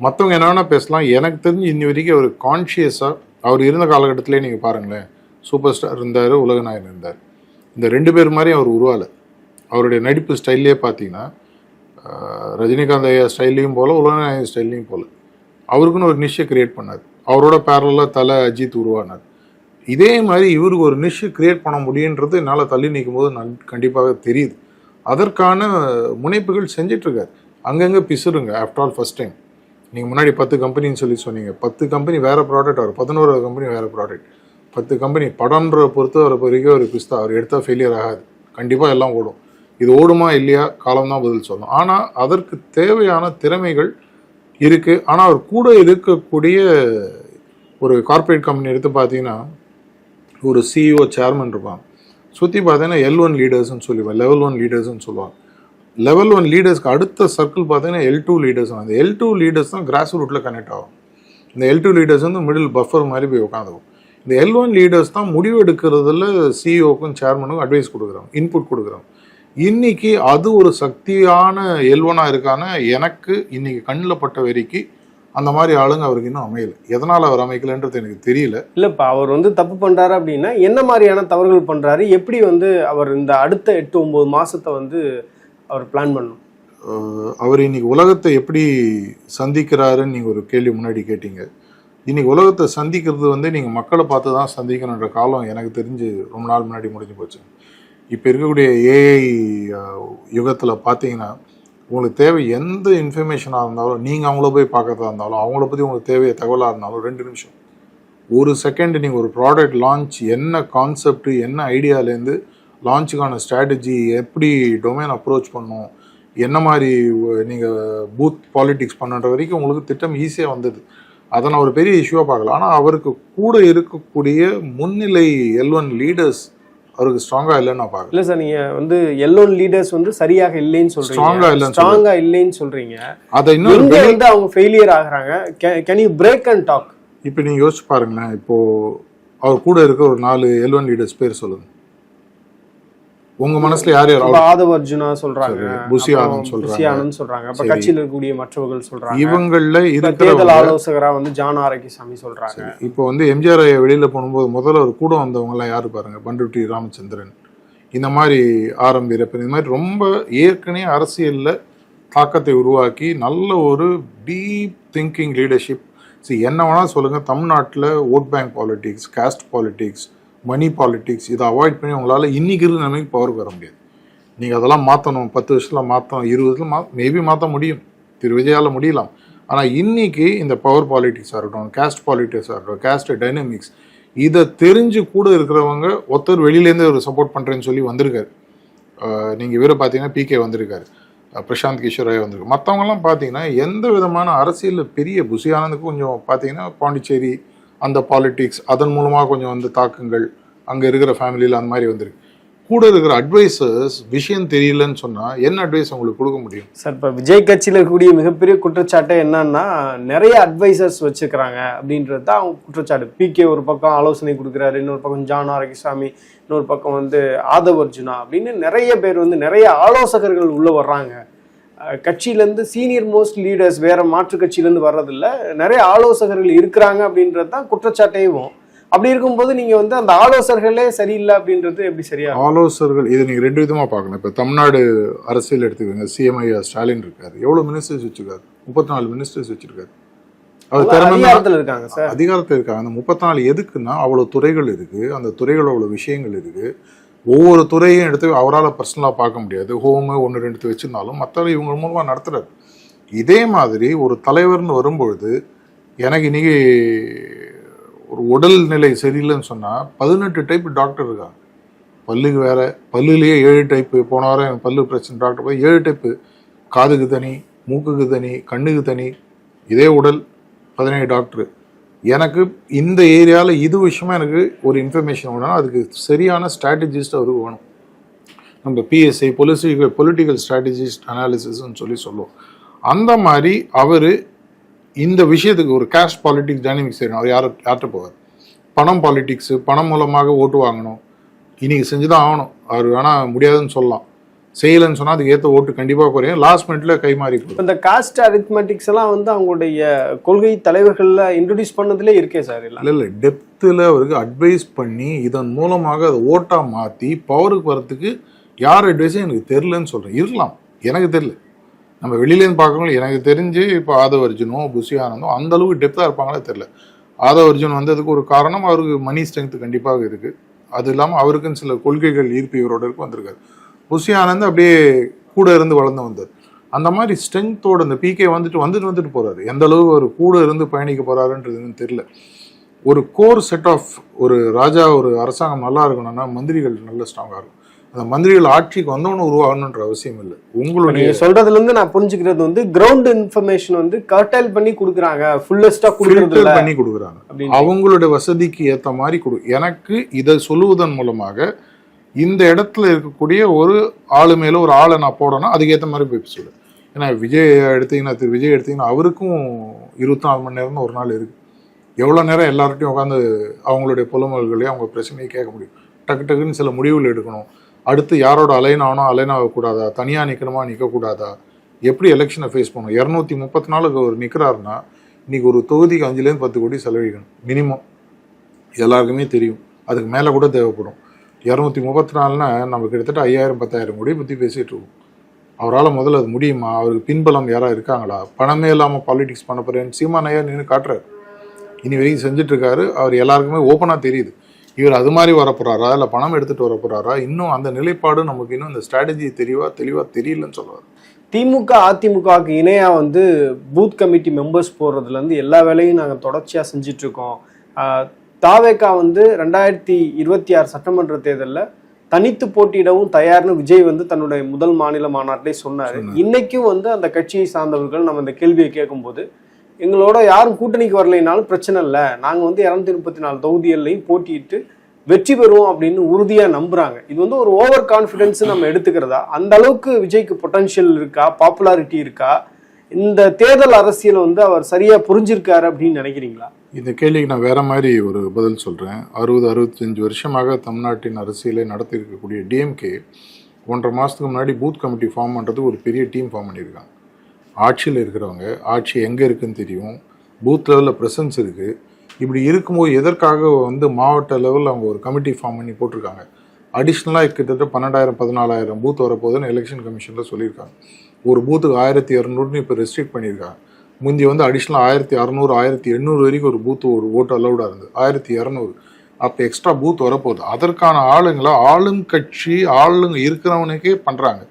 மற்றவங்க என்ன வேணால் பேசலாம். எனக்கு தெரிஞ்சு இன்னி வரைக்கும் அவர் கான்ஷியஸாக அவர் இருந்த காலகட்டத்திலே நீங்கள் பாருங்களேன் சூப்பர் ஸ்டார் இருந்தார் உலகநாயகன் இருந்தார். இந்த ரெண்டு பேர் மாதிரி அவர் உருவாலை. அவருடைய நடிப்பு ஸ்டைல்லே பார்த்தீங்கன்னா ரஜினிகாந்த் ஐயா ஸ்டைல்லையும் போல உலகநாயகன் ஸ்டைல்லையும் போல. அவருக்குன்னு ஒரு நிஷ்ஷை கிரியேட் பண்ணார். அவரோட பேரலாக தலை அஜித் உருவானார். இதே மாதிரி இவருக்கு ஒரு நிஷ் கிரியேட் பண்ண முடியுன்றது என்னால் தள்ளி நிற்கும் போது நன் கண்டிப்பாக தெரியுது. அதற்கான முனைப்புகள் செஞ்சிட்ருக்காரு. அங்கங்கே பிசுருங்க ஆஃப்டர் ஆல் ஃபர்ஸ்ட் டைம் நீங்கள் முன்னாடி பத்து கம்பெனின்னு சொல்லி சொன்னீங்க. பத்து கம்பெனி வேறு ப்ராடக்ட் அவர் பதினோரு கம்பெனி வேறு ப்ராடக்ட் பத்து கம்பெனி படம்ன்ற பொறுத்து வர வரைக்கும் ஒரு பிஸ்தா அவர் எடுத்தால் ஃபெயிலியர் ஆகாது. கண்டிப்பாக எல்லாம் ஓடும். இது ஓடுமா இல்லையா? காலம்தான் பதில் சொல்லும். ஆனால் அதற்கு தேவையான திறமைகள் இருக்குது ஆனால் அவர் கூட இருக்கக்கூடிய ஒரு கார்ப்பரேட் கம்பெனி எடுத்து பார்த்தீங்கன்னா ஒரு சிஇஓ சேர்மன் இருப்பான் சுற்றி பார்த்தீங்கன்னா எல் ஒன் லீடர்ஸ்னு சொல்லுவாங்க லெவல் ஒன் லீடர்ஸ்னு சொல்லுவாங்க. லெவல் ஒன் லீடர்ஸ்க்கு அடுத்த சர்க்கிள் பார்த்தீங்கன்னா எல் டூ லீடர்ஸ் அந்த எல் டூ லீடர்ஸ் தான் கிராஸ் ரூட்டில் கனெக்ட் ஆகும். இந்த எல் டூ லீடர்ஸ் வந்து மிடில் பஃபர் மாதிரி போய் உட்காந்துக்கும் இந்த எல் ஒன் லீடர்ஸ் தான் முடிவு எடுக்கிறதுல சிஇஓக்கும் சேர்மனுக்கும் அட்வைஸ் கொடுக்குறாங்க இன்புட் கொடுக்குறாங்க இன்னைக்கு அது ஒரு சக்தியான எல் ஒன்னாக இருக்கான எனக்கு இன்னைக்கு கண்ணில் பட்ட வரைக்கும் அந்த மாதிரி ஆளுங்க அவருக்கு இன்னும் அமையல. எதனால் அவர் அமைக்கலன்றது எனக்கு தெரியல. இல்லப்பா அவர் வந்து தப்பு பண்றாரு அப்படின்னா என்ன மாதிரியான தவறுகள் பண்றாரு எப்படி வந்து அவர் இந்த அடுத்த எட்டு ஒன்பது மாசத்தை வந்து அவர் பிளான் பண்ணணும்? அஹ் அவர் இன்னைக்கு உலகத்தை எப்படி சந்திக்கிறாருன்னு நீங்கள் ஒரு கேள்வி முன்னாடி கேட்டீங்க. இன்னைக்கு உலகத்தை சந்திக்கிறது வந்து நீங்கள் மக்களை பார்த்து தான் சந்திக்கணுன்ற காலம் எனக்கு தெரிஞ்சு ரொம்ப நாள் முன்னாடி முடிஞ்சு போச்சு. இப்போ இருக்கக்கூடிய ஏஐ யுகத்தில் பார்த்தீங்கன்னா உங்களுக்கு தேவை எந்த இன்ஃபர்மேஷனாக இருந்தாலும் நீங்கள் அவங்கள போய் பார்க்கறதா இருந்தாலும் அவங்கள பற்றி உங்களுக்கு தேவைய தகவலாக இருந்தாலும் ரெண்டு நிமிஷம். ஒரு செகண்ட் நீங்கள் ஒரு ப்ராடக்ட் லான்ச் என்ன கான்செப்ட் என்ன ஐடியாலேருந்து லான்ச்சுக்கான ஸ்ட்ராட்டஜி எப்படி டொமைன் அப்ரோச் பண்ணும் என்ன மாதிரி நீங்கள் பூத் பாலிட்டிக்ஸ் பண்ணுற வரைக்கும் உங்களுக்கு திட்டம் ஈஸியாக வந்தது. அதை நான் ஒரு பெரிய இஷ்யூவாக பார்க்கல. ஆனால் அவருக்கு கூட இருக்கக்கூடிய முன்னிலை எல் ஒன் லீடர்ஸ் அவருக்கு ஸ்ட்ராங்காக இல்லைன்னு நான் பார்க்கல. இல்ல சார் நீங்க வந்து எல்லோன் லீடர்ஸ் வந்து சரியாக இல்லைன்னு சொல்றீங்க. Strong ஆ இல்லைன்னு ஸ்ட்ராங்கா இல்லைன்னு சொல்றீங்க. அதை இன்னொரு வந்து அவங்க ஃபெயிலியர் ஆகுறாங்க. Can you break and talk இப்போ நீங்கள் யோசிச்சு பாருங்களேன். இப்போது அவர் கூட இருக்க ஒரு நாலு எல் ஒன் லீடர்ஸ் பேர் சொல்லுங்க. உங்கள் மனசில் யார் யார் ஆதவ் அர்ஜுனா சொல்றாங்க. அப்புறம் ஆனந்த் சொல்றாங்க. புசி ஆனந்த் சொல்றாங்க. அப்ப. கட்சியில் இருக்கக்கூடிய மற்றவர்கள் சொல்றாங்க. இவங்களில் இருக்கிற தேர்தல் ஆலோசகரா வந்து ஜான் ஆரோக்கியசாமி சொல்றாங்க. இப்போ வந்து எம்ஜிஆர் வெளியில் போகும்போது முதல்ல ஒரு கூட வந்தவங்கலாம் யார் பாருங்க? பண்ருட்டி ராமச்சந்திரன். இந்த மாதிரி ஆரம் வீரப்பன். இந்த மாதிரி ரொம்ப ஏற்கனவே அரசியலில் தாக்கத்தை உருவாக்கி நல்ல ஒரு டீப் திங்கிங் லீடர்ஷிப் சரி என்ன வேணால் சொல்லுங்கள் தமிழ்நாட்டில் vote bank politics caste politics money politics இதை அவாய்ட் பண்ணி உங்களால் இன்றைக்கி இருக்கிற நிலைமைக்கு பவருக்கு வர முடியாது. நீங்கள் அதெல்லாம் மாற்றணும் பத்து வருஷத்தில் மாற்றணும் இருபது வருஷத்தில் மா மேபி மாற்ற முடியும். திரு விஜயால முடியலாம். ஆனால் இன்னைக்கு இந்த பவர் பாலிட்டிக்ஸாக இருக்கட்டும் கேஸ்ட் பாலிட்டிக்ஸாக இருக்கட்டும் கேஸ்ட் டைனமிக்ஸ் இதை தெரிஞ்சு கூட இருக்கிறவங்க ஒருத்தர் வெளியிலேருந்து ஒரு சப்போர்ட் பண்ணுறேன்னு சொல்லி வந்திருக்காரு. நீங்கள் இவரை பார்த்தீங்கன்னா பிகே வந்திருக்காரு. பிரசாந்த் கிஷோர் ராய் வந்திருக்கு மற்றவங்கலாம் பார்த்தீங்கன்னா எந்த விதமான அரசியலில் பெரிய புசி ஆனந்துக்கு கொஞ்சம் பார்த்தீங்கன்னா பாண்டிச்சேரி அந்த பாலிட்டிக்ஸ் அதன் மூலமாக கொஞ்சம் வந்து தாக்கங்கள் அங்கே இருக்கிற ஃபேமிலியில் அந்த மாதிரி வந்திருக்கு. கூட இருக்கிற அட்வைசர்ஸ் விஷயம் தெரியலன்னு சொன்னால் என்ன அட்வைஸ் அவங்களுக்கு கொடுக்க முடியும்? சார் இப்போ விஜய் கட்சியில் இருக்கக்கூடிய மிகப்பெரிய குற்றச்சாட்டு என்னன்னா நிறைய அட்வைசர்ஸ் வச்சுக்கிறாங்க அப்படின்றது தான் அவங்க குற்றச்சாட்டு. பிகே ஒரு பக்கம் ஆலோசனை கொடுக்குறாரு இன்னொரு பக்கம் ஜான் ஆரோக்கியசாமி இன்னொரு பக்கம் வந்து ஆதவ் அர்ஜுனா அப்படின்னு நிறைய பேர் வந்து நிறைய ஆலோசகர்கள் உள்ளே வர்றாங்க. கட்சியிலேருந்து சீனியர் மோஸ்ட் லீடர்ஸ் வேற மாற்று கட்சியிலேருந்து வர்றதில்ல. நிறைய ஆலோசகர்கள் இருக்கிறாங்க அப்படின்றது தான் குற்றச்சாட்டேவும் அப்படி இருக்கும்போது நீங்க வந்து அந்த ஆலோசகர்களே சரியில்லை அப்படின்றது எப்படி சரியா? ஆலோசகர்கள் இதை நீங்கள் ரெண்டு விதமாக பார்க்கணும். இப்போ தமிழ்நாடு அரசியல் எடுத்துக்கோங்க. சிஎம் ஐயா ஸ்டாலின் இருக்காரு. எவ்வளோ மினிஸ்டர்ஸ் வச்சிருக்காரு? முப்பத்தி நாலு மினிஸ்டர்ஸ் வச்சிருக்காரு அவர் அதிகாரத்துல இருக்காங்க சார் அதிகாரத்தில் இருக்காங்க. அந்த முப்பத்தி நாலு எதுக்குன்னா அவ்வளோ துறைகள் இருக்கு. அந்த துறைகள் அவ்வளோ விஷயங்கள் இருக்கு. ஒவ்வொரு துறையும் எடுத்து அவரால் பர்சனலாக பார்க்க முடியாது. ஹோமு ஒன்று ரெண்டு வச்சுருந்தாலும் மற்ற இவங்க மூலமாக நடத்துறாரு. இதே மாதிரி ஒரு தலைவர்னு வரும்பொழுது எனக்கு இன்னைக்கு ஒரு உடல்நிலை சரியில்லைன்னு சொன்னால் பதினெட்டு டைப் டாக்டர் இருக்காங்க. பல்லுக்கு வேற பல்லுலேயே ஏழு டைப்பு போன வாரம் எனக்கு பல்லு பிரச்சனை டாக்டர் போய் ஏழு டைப்பு காதுக்கு தனி மூக்குக்கு தனி கண்ணுக்கு தனி இதே உடல் பதினேழு டாக்டரு எனக்கு இந்த ஏரியாவில் இது விஷயமா எனக்கு ஒரு இன்ஃபர்மேஷன் வேணும் அதுக்கு சரியான ஸ்ட்ராட்டஜிஸ்ட் அவருக்கு வேணும். நம்ம பிஎஸ்ஐ பொலிட்டிக்கல் பொலிட்டிக்கல் ஸ்ட்ராட்டஜிஸ்ட் அனாலிசிஸ்ன்னு சொல்லி சொல்லுவோம். அந்த மாதிரி அவர் இந்த விஷயத்துக்கு ஒரு கேஷ் பாலிட்டிக்ஸ் டைனமிக்ஸ் செய்யணும் அவர் யார் யார்கிட்ட போவார்? பணம் பாலிட்டிக்ஸு பணம் மூலமாக ஓட்டு வாங்கணும். இன்றைக்கி செஞ்சு தான் ஆகணும். அவர் வேணால் முடியாதுன்னு சொல்லலாம். செய்யலைன்னு சொன்னால் அதுக்கு ஏற்ற ஓட்டு கண்டிப்பாக குறையும். லாஸ்ட் மினிட்ல கை மாறி இப்ப இந்த காஸ்ட் அரித்மெட்டிக்ஸ் எல்லாம் வந்து அவங்களுடைய கொள்கை தலைவர்கள்ல இன்ட்ரோடியூஸ் பண்ணதுலே இருக்கே சார் இல்லை இல்லை. டெப்த்தில் அவருக்கு அட்வைஸ் பண்ணி இதன் மூலமாக அதை ஓட்டாக மாற்றி பவருக்கு வரத்துக்கு யார் அட்வைஸும் எனக்கு தெரிலன்னு சொல்கிறேன் இருக்கலாம். எனக்கு தெரியல. நம்ம வெளியிலேருந்து பார்க்கறவங்க எனக்கு தெரிஞ்சு இப்போ ஆதவ அர்ஜுனோ புசி ஆனந்தோ அந்த அளவுக்கு டெப்த்தாக இருப்பாங்களே தெரில ஆதவ அர்ஜுன் வந்ததுக்கு ஒரு காரணம் அவருக்கு மணி ஸ்ட்ரென்த் கண்டிப்பாக இருக்குது அது இல்லாமல் அவருக்குன்னு சில கொள்கைகள் ஈர்ப்பு இவரோட இருக்கு வந்திருக்காரு. புசி ஆனந்த் அப்படியே கூட இருந்து வளர்ந்து வந்தார் அந்த மாதிரி ஸ்ட்ரென்த்தோட இந்த பிகே வந்துட்டு வந்துட்டு வந்துட்டு போறாரு. எந்த அளவு அவர் கூட இருந்து பயணிக்க போறாருன்றது எனக்கு தெரியல. ஒரு கோர் செட் ஆஃப் ஒரு ராஜா ஒரு அரசாங்கம் நல்லா இருக்கணும்னா மந்திரிகள் நல்ல ஸ்ட்ராங்காக இருக்கும் அந்த மந்திரிகள் ஆட்சிக்கு வந்தவொன்னு உருவாகணுன்ற அவசியம் இல்லை. உங்களுடைய சொல்றதுல இருந்து நான் புரிஞ்சுக்கிறது வந்து கிரவுண்ட் இன்ஃபர்மேஷன் வந்து கர்டைல் பண்ணி கொடுக்குறாங்க. ஃபுல்லஸ்டா கொடுக்கறது பண்ணி கொடுக்குறாங்க. அவங்களுடைய வசதிக்கு ஏற்ற மாதிரி கொடு. எனக்கு இதை சொல்லுவதன் மூலமாக இந்த இடத்துல இருக்கக்கூடிய ஒரு ஆளு மேல ஒரு ஆளை நான் போடணும். அதுக்கேற்ற மாதிரி போய் சொல்லு. ஏன்னா விஜய் எடுத்தீங்கன்னா திரு விஜய் எடுத்தீங்கன்னா அவருக்கும் இருபத்தி நாலு மணி நேரம்னு ஒரு நாள் இருக்கு. எவ்வளோ நேரம் எல்லார்ட்டையும் உட்காந்து அவங்களுடைய புலமல்களையும் அவங்க பிரச்சனையை கேட்க முடியும். டக்கு டக்குன்னு சில முடிவுகள் எடுக்கணும். அடுத்து யாரோட அலைன் ஆகணும் அலைன் ஆகக்கூடாதா? தனியாக நிற்கணுமா நிற்கக்கூடாதா எப்படி எலெக்ஷனை ஃபேஸ் பண்ணணும்? இரநூத்தி முப்பத்தி நாலுக்கு ஒரு நிற்கிறாருன்னா இன்னைக்கு ஒரு தொகுதிக்கு அஞ்சுலேருந்து பத்து கோடி செலவழிக்கணும். மினிமம் எல்லாருக்குமே தெரியும். அதுக்கு மேலே கூட தேவைப்படும். இரநூத்தி முப்பத்தி நாலுனா நம்ம கிட்டத்தட்ட ஐயாயிரம் பத்தாயிரம் கோடி பற்றி பேசிகிட்டு இருக்கோம். அவரால் முதல்ல அது முடியுமா? அவருக்கு பின்பலம் யாராவது இருக்காங்களா? பணமே இல்லாமல் பாலிடிக்ஸ் பண்ண போகிறேன்னு சீமான் ஐயா நின்று காட்டுறாரு. இனி வரைக்கும் செஞ்சுட்டு அவர் எல்லாருக்குமே ஓப்பனாக தெரியுது. இவர் அது மாதிரி வரப்போகிறாரா இல்லை பணம் எடுத்துகிட்டு வரப்போகிறாரா இன்னும் அந்த நிலைப்பாடு நமக்கு இன்னும் இந்த ஸ்ட்ராட்டஜி தெளிவாக தெளிவாக தெரியலன்னு சொல்லுவார். திமுக அதிமுகவுக்கு இணையாக வந்து பூத் கமிட்டி மெம்பர்ஸ் போடுறதுலேருந்து எல்லா வேலையும் நாங்கள் தொடர்ச்சியாக செஞ்சிட்ருக்கோம். தாவேகா வந்து ரெண்டாயிரத்தி இருபத்தி ஆறு சட்டமன்ற தேர்தல்ல தனித்து போட்டியிடவும் தயார்னு விஜய் வந்து தன்னுடைய முதல் மாநில மாநாட்டிலே சொன்னாரு. இன்னைக்கும் வந்து அந்த கட்சியை சார்ந்தவர்கள் நம்ம இந்த கேள்வியை கேட்கும்போது எங்களோட யாரும் கூட்டணிக்கு வரலைனாலும் பிரச்சனை இல்லை. நாங்க வந்து இரநூத்தி முப்பத்தி நாலு தொகுதிகள்லையும் போட்டியிட்டு வெற்றி பெறுவோம் அப்படின்னு உறுதியா நம்புறாங்க. இது வந்து ஒரு ஓவர் கான்ஃபிடன்ஸ் நம்ம எடுத்துக்கிறதா? அந்த அளவுக்கு விஜய்க்கு பொட்டன்ஷியல் இருக்கா? பாப்புலாரிட்டி இருக்கா? இந்த தேர்தல் அரசியல் வந்து அவர் சரியா புரிஞ்சிருக்காரு அப்படின்னு நினைக்கிறீங்களா? இந்த கேள்விக்கு நான் வேற மாதிரி ஒரு பதில் சொல்கிறேன் அறுபது அறுபத்தஞ்சு வருஷமாக தமிழ்நாட்டின் அரசியலை நடத்தியிருக்கக்கூடிய டிஎம்கே ஒன்றரை மாதத்துக்கு முன்னாடி பூத் கமிட்டி ஃபார்ம் பண்ணுறதுக்கு ஒரு பெரிய டீம் ஃபார்ம் பண்ணியிருக்காங்க. ஆட்சியில் இருக்கிறவங்க ஆட்சி எங்கே இருக்குன்னு தெரியும். பூத் லெவலில் ப்ரெசன்ஸ் இருக்குது இப்படி இருக்கும்போது எதற்காக வந்து மாவட்ட லெவலில் அவங்க ஒரு கமிட்டி ஃபார்ம் பண்ணி போட்டிருக்காங்க? அடிஷ்னலாக கிட்டத்தட்ட பன்னெண்டாயிரம் பதினாலாயிரம் பூத் வரப்போகுதுன்னு எலெக்ஷன் கமிஷனில் சொல்லியிருக்காங்க. ஒரு பூத்துக்கு ஆயிரத்தி இரநூறுன்னு இப்போ ரெஸ்ட்ரிக்ட் பண்ணியிருக்காங்க. முந்தி வந்து அடிஷ்னல் ஆயிரத்தி அறநூறு ஆயிரத்தி எண்ணூறு வரைக்கும் ஒரு பூத்து ஒரு ஓட்டு அலௌடாக இருந்தது. ஆயிரத்தி இரநூறு அப்போ எக்ஸ்ட்ரா பூத் வரப்போகுது. அதற்கான ஆளுங்களை ஆளுங்கட்சி ஆளுங்க இருக்கிறவனுக்கே பண்ணுறாங்க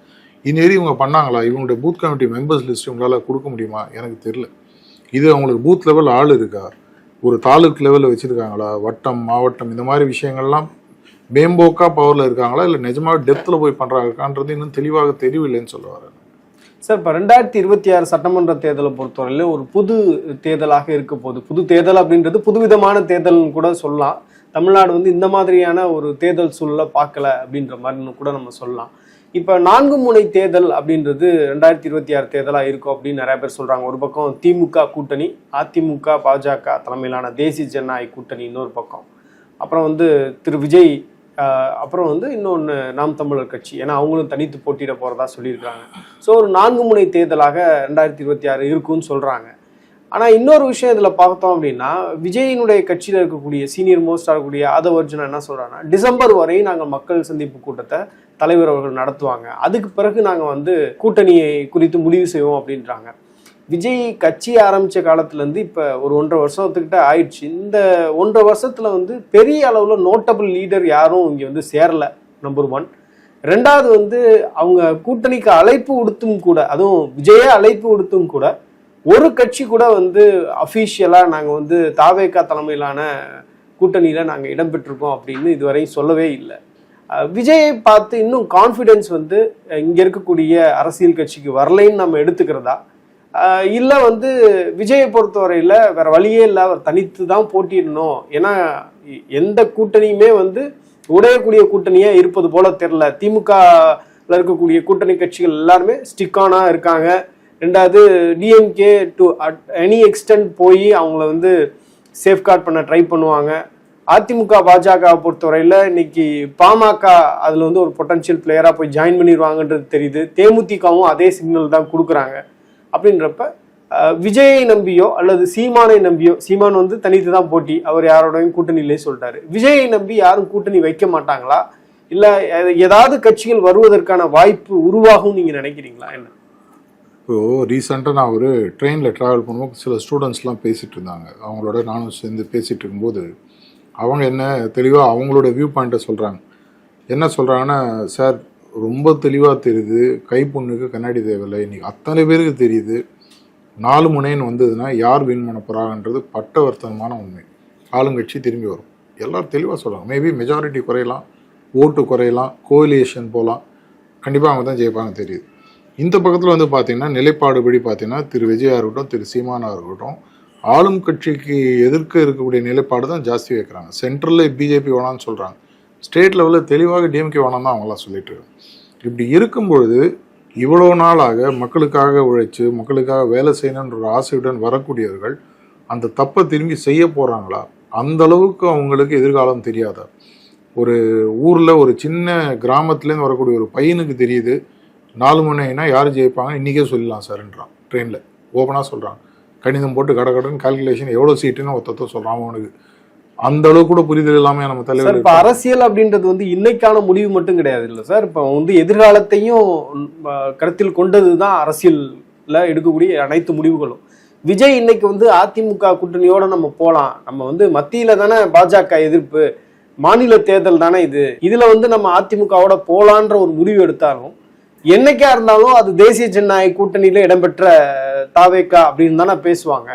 இனிமேரி இவங்க பண்ணாங்களா? இவங்களுடைய பூத் கமிட்டி மெம்பர்ஸ் லிஸ்ட் உங்களால் கொடுக்க முடியுமா? எனக்கு தெரியல. இது அவங்களுக்கு பூத் லெவல் ஆள் இருக்கா? ஒரு தாலுக் லெவலில் வச்சுருக்காங்களா? வட்டம் மாவட்டம் இந்த மாதிரி விஷயங்கள்லாம் மேம்போக்கா பவரில் இருக்காங்களா? இல்லை நிஜமாக டெப்த்தில் போய் பண்ணுறாங்கன்றது இன்னும் தெளிவாக தெரியவில்லைன்னு சொல்ல வரேன். சார் இப்போ ரெண்டாயிரத்தி இருபத்தி ஆறு சட்டமன்ற தேர்தலை பொறுத்தவரையில ஒரு புது தேர்தலாக இருக்க போகுது. புது தேர்தல் அப்படின்றது புதுவிதமான தேர்தல்னு கூட சொல்லலாம். தமிழ்நாடு வந்து இந்த மாதிரியான ஒரு தேர்தல் சூழலை பார்க்கல அப்படின்ற மாதிரி கூட நம்ம சொல்லலாம். இப்போ நான்கு முனை தேர்தல் அப்படின்றது ரெண்டாயிரத்தி இருபத்தி ஆறு தேர்தலாக இருக்கும் அப்படின்னு நிறைய பேர் சொல்கிறாங்க ஒரு பக்கம் திமுக கூட்டணி அதிமுக பாஜக தலைமையிலான தேசிய ஜனநாயக கூட்டணி இன்னொரு பக்கம். அப்புறம் வந்து திரு விஜய் அப்புறம் வந்து இன்னொன்று நாம் தமிழர் கட்சி. ஏன்னா அவங்களும் தனித்து போட்டியிட போகிறதா சொல்லியிருக்காங்க ஸோ ஒரு நான்கு முனை தேர்தலாக ரெண்டாயிரத்தி இருபத்தி ஆறு இருக்குன்னு சொல்கிறாங்க ஆனால் இன்னொரு விஷயம் இதில் பார்த்தோம் அப்படின்னா விஜயினுடைய கட்சியில் இருக்கக்கூடிய சீனியர் மோஸ்டாக இருக்கக்கூடிய ஆதவ அர்ஜுனா என்ன சொல்கிறாங்கன்னா டிசம்பர் வரையும் நாங்கள் மக்கள் சந்திப்பு கூட்டத்தை தலைவர் அவர்கள் நடத்துவாங்க. அதுக்கு பிறகு நாங்கள் வந்து கூட்டணியை குறித்து முடிவு செய்வோம் அப்படின்றாங்க. விஜய் கட்சி ஆரம்பிச்ச காலத்துலேருந்து இப்போ ஒரு ஒன்றரை வருஷத்துக்கிட்ட ஆயிடுச்சு. இந்த ஒன்றரை வருஷத்தில் வந்து பெரிய அளவில் நோட்டபிள் லீடர் யாரும் இங்கே வந்து சேரல நம்பர் ஒன் ரெண்டாவது வந்து அவங்க கூட்டணிக்கு அழைப்பு விடுத்தும் கூட அதுவும் விஜயே அழைப்பு விடுத்தும் கூட ஒரு கட்சி கூட வந்து அஃபீஷியலாக நாங்கள் வந்து தாவேக்கா தலைமையிலான கூட்டணியில் நாங்கள் இடம்பெற்றிருக்கோம் அப்படின்னு இதுவரையும் சொல்லவே இல்லை. விஜயை பார்த்து இன்னும் கான்ஃபிடென்ஸ் வந்து இங்கே இருக்கக்கூடிய அரசியல் கட்சிக்கு வரலைன்னு நம்ம எடுத்துக்கிறதா? இல்லை வந்து விஜயை பொறுத்தவரையில் வேற வழியே இல்லை. அவர் தனித்து தான் போட்டியிடணும். ஏன்னா எந்த கூட்டணியுமே வந்து உடையக்கூடிய கூட்டணியா இருப்பது போல தெரில திமுகல இருக்கக்கூடிய கூட்டணி கட்சிகள் எல்லாருமே ஸ்டிக்கானா இருக்காங்க. ரெண்டாவது DMK to at any extent போய் அவங்கள வந்து சேஃப்கார்ட் பண்ண ட்ரை பண்ணுவாங்க. அதிமுக பாஜக பொறுத்தவரையில் இன்னைக்கு பாமக அதில் வந்து ஒரு பொட்டன்ஷியல் பிளேயராக போய் ஜாயின் பண்ணிடுவாங்கன்றது தெரியுது. தேமுதிகவும் அதே சிக்னல் தான் கொடுக்குறாங்க. அப்படின்றப்ப விஜயை நம்பியோ அல்லது சீமானை நம்பியோ சீமான் வந்து தனித்து தான் போட்டி அவர் யாரோடையும் கூட்டணியிலே சொல்லிட்டாரு. விஜயை நம்பி யாரும் கூட்டணி வைக்க மாட்டாங்களா? இல்ல ஏதாவது கட்சிகள் வருவதற்கான வாய்ப்பு உருவாகும் நீங்க நினைக்கிறீங்களா? என்ன? இப்போது ரீசெண்டாக நான் ஒரு ட்ரெயினில் ட்ராவல் பண்ணும்போது சில ஸ்டூடெண்ட்ஸ்லாம் பேசிகிட்டு இருந்தாங்க. அவங்களோட நானும் சேர்ந்து பேசிகிட்டு இருக்கும்போது அவங்க என்ன தெளிவாக அவங்களோட வியூ பாயிண்ட்டை சொல்கிறாங்க என்ன சொல்கிறாங்கன்னா சார் ரொம்ப தெளிவாக தெரியுது. கைப்பொண்ணுக்கு கண்ணாடி தேவையில்லை. இன்னைக்கு அத்தனை பேருக்கு தெரியுது. நாலு முனைன்னு வந்ததுன்னா யார் வின் பண்ண போகிறாங்கன்றது பட்டவர்த்தனமான உண்மை. ஆளுங்கட்சி திரும்பி வரும். எல்லாரும் தெளிவாக சொல்கிறாங்க மேபி மெஜாரிட்டி குறையலாம். ஓட்டு குறையலாம். கோயிலியேஷன் போகலாம் கண்டிப்பாக அவங்க தான் ஜெயிப்பாங்க தெரியுது. இந்த பக்கத்தில் வந்து பார்த்தீங்கன்னா நிலைப்பாடுபடி பார்த்தீங்கன்னா திரு விஜயா இருக்கட்டும் திரு சீமானா இருக்கட்டும் ஆளும் கட்சிக்கு எதிர்க்க இருக்கக்கூடிய நிலைப்பாடு தான் ஜாஸ்தி வைக்கிறாங்க. சென்ட்ரலில் பிஜேபி வேணான்னு சொல்கிறாங்க ஸ்டேட் லெவலில் தெளிவாக டிஎம்கே வேணாம் தான் அவங்களாம் சொல்லிட்டு இப்படி இருக்கும் பொழுது இவ்வளோ நாளாக மக்களுக்காக உழைச்சு மக்களுக்காக வேலை செய்யணுன்ற ஒரு ஆசையுடன் வரக்கூடியவர்கள் அந்த தப்பை திரும்பி செய்ய போகிறாங்களா அந்த அளவுக்கு அவங்களுக்கு எதிர்காலம் தெரியாதா? ஒரு ஊரில் ஒரு சின்ன கிராமத்துலேருந்து வரக்கூடிய ஒரு பையனுக்கு தெரியுது நாலு மணினா யார் ஜெயிப்பாங்க இன்றைக்கே சொல்லலாம் சார்ன்றான் ட்ரெயினில் ஓப்பனாக சொல்கிறான் கணிதம் போட்டு கடை கடன் கால்குலேஷன் எவ்வளோ சீட்டுன்னு ஒருத்தத்தை சொல்கிறான் அவனுக்கு. அந்த அளவுக்கு கூட புரிதல் இல்லாமல் நம்ம தலைவர் இப்ப அரசியல் அப்படின்றது வந்து இன்னைக்கான முடிவு மட்டும் கிடையாது இல்ல சார். இப்ப வந்து எதிர்காலத்தையும் கருத்தில் கொண்டதுதான் அரசியல்ல எடுக்கக்கூடிய அனைத்து முடிவுகளும். விஜய் இன்னைக்கு வந்து அதிமுக கூட்டணியோட நம்ம போலாம். நம்ம வந்து மத்தியில தானே பாஜக எதிர்ப்பு மாநில தேர்தல் தானே இது. இதுல வந்து நம்ம அதிமுகவோட போலான்ற ஒரு முடிவு எடுத்தாலும் என்னைக்கா இருந்தாலும் அது தேசிய ஜனநாயக கூட்டணியில இடம்பெற்ற தாவேக்கா அப்படின்னு தானே பேசுவாங்க.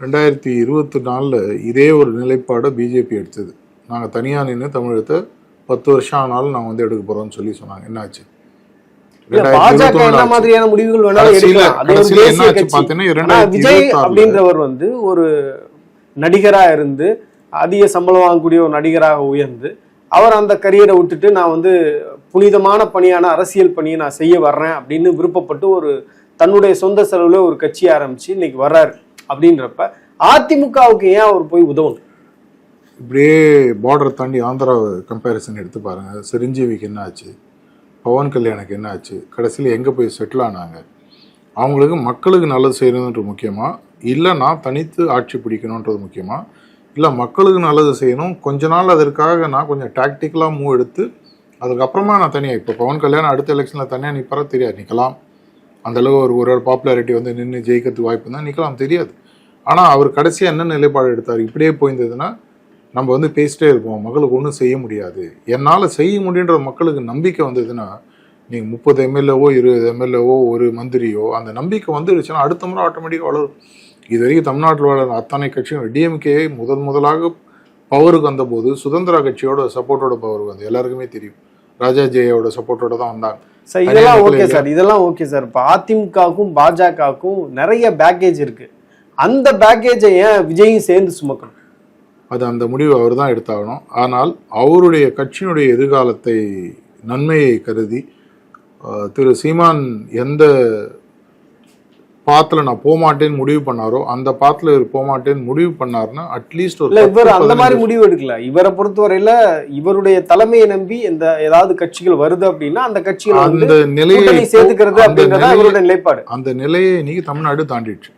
ரெண்டாயிரத்தி இருபத்தி நாலில் இதே ஒரு நிலைப்பாடை பிஜேபி எடுத்தது. நாங்கள் தனியாக நின்று தமிழகத்தை பத்து வருஷம் ஆனாலும் நாங்கள் வந்து எடுக்க போகிறோம்னு சொல்லி சொன்னாங்க. என்னாச்சு? மாதிரியான முடிவுகள் வேணாலும் விஜய் அப்படின்றவர் வந்து ஒரு நடிகரா இருந்து அதிக சம்பளம் வாங்கக்கூடிய ஒரு நடிகராக உயர்ந்து அவர் அந்த கரியரை விட்டுட்டு நான் வந்து புனிதமான பணியான அரசியல் பணியை நான் செய்ய வர்றேன் அப்படின்னு விருப்பப்பட்டு ஒரு தன்னுடைய சொந்த செலவுல ஒரு கட்சி ஆரம்பிச்சு இன்னைக்கு வர்றாரு. அப்படின்றப்ப அதிமுகவுக்கு ஏன் அவர் போய் உதவணும்? இப்படியே பார்டர் தாண்டி ஆந்திராவை கம்பேரிசன் எடுத்து பாருங்க. சிரஞ்சீவிக்கு என்ன ஆச்சு பவன் கல்யாணுக்கு என்ன ஆச்சு கடைசியில் எங்கே போய் செட்டில் ஆனாங்க? அவங்களுக்கு மக்களுக்கு நல்லது செய்யணுன்றது முக்கியமா? இல்லை நான் தனித்து ஆட்சி பிடிக்கணுன்றது முக்கியமா? இல்லை மக்களுக்கு நல்லது செய்யணும். கொஞ்ச நாள் அதற்காக நான் கொஞ்சம் டாக்டிக்கலாக மூவ் எடுத்து அதுக்கப்புறமா நான் தனியாக இப்போ பவன் கல்யாணம் அடுத்த எலெக்ஷனில் தனியாக நிற்பாரா தெரியாது. நிற்கலாம் அந்தளவு ஒரு ஒரு பாப்புலாரிட்டி வந்து நின்று ஜெயிக்கிறதுக்கு வாய்ப்பு தான் நிற்கலாம் தெரியாது. ஆனால் அவர் கடைசியாக என்ன நிலைப்பாடு எடுத்தார்? இப்படியே போயிருந்ததுன்னா நம்ம வந்து பேசிட்டே இருப்போம். மக்களுக்கு ஒன்றும் செய்ய முடியாது. என்னால் செய்ய முடியுன்ற மக்களுக்கு நம்பிக்கை வந்ததுன்னா நீங்கள் முப்பது எம்எல்ஏவோ இருபது எம்எல்ஏவோ ஒரு மந்திரியோ அந்த நம்பிக்கை வந்துடுச்சுன்னா அடுத்த முறை ஆட்டோமேட்டிக்காக வளரும். இது வரைக்கும் தமிழ்நாட்டில் வளர அத்தனை கட்சியும் டிஎம்கே முதல் முதலாக பவருக்கு வந்தபோது சுதந்திரா கட்சியோட சப்போர்ட்டோட பவர் வந்து எல்லாருக்குமே தெரியும். ராஜா ஜெயோட சப்போர்ட்டோட தான் வந்தாங்க. சார் இதெல்லாம் ஓகே? சார் இதெல்லாம் ஓகே சார் இப்போ அதிமுகவுக்கும் பாஜகவுக்கும் நிறைய பேக்கேஜ் இருக்கு. அந்த பேக்கேஜை ஏன் விஜயும் சேர்ந்து சுமக்கணும்? அது அந்த முடிவு அவர் தான் எடுத்தாகணும். ஆனால் அவருடைய கட்சியினுடைய எதிர்காலத்தை நன்மையை கருதி திரு சீமான் எந்த பாத்துல நான் போமாட்டேன்னு முடிவு பண்ணாரோ அந்த பாத்துல இவர் போமாட்டேன்னு முடிவு பண்ணாருன்னா அட்லீஸ்ட் ஒரு இவர் அந்த மாதிரி முடிவு எடுக்கல. இவரை பொறுத்தவரையில இவருடைய தலைமையை நம்பி எந்த ஏதாவது கட்சிகள் வருது அப்படின்னா அந்த கட்சிகள் அந்த நிலையை சேர்த்துக்கிறது அப்படின்றத இவருடைய நிலைப்பாடு. அந்த நிலையை இன்னைக்கு தமிழ்நாடு தாண்டிடுச்சு.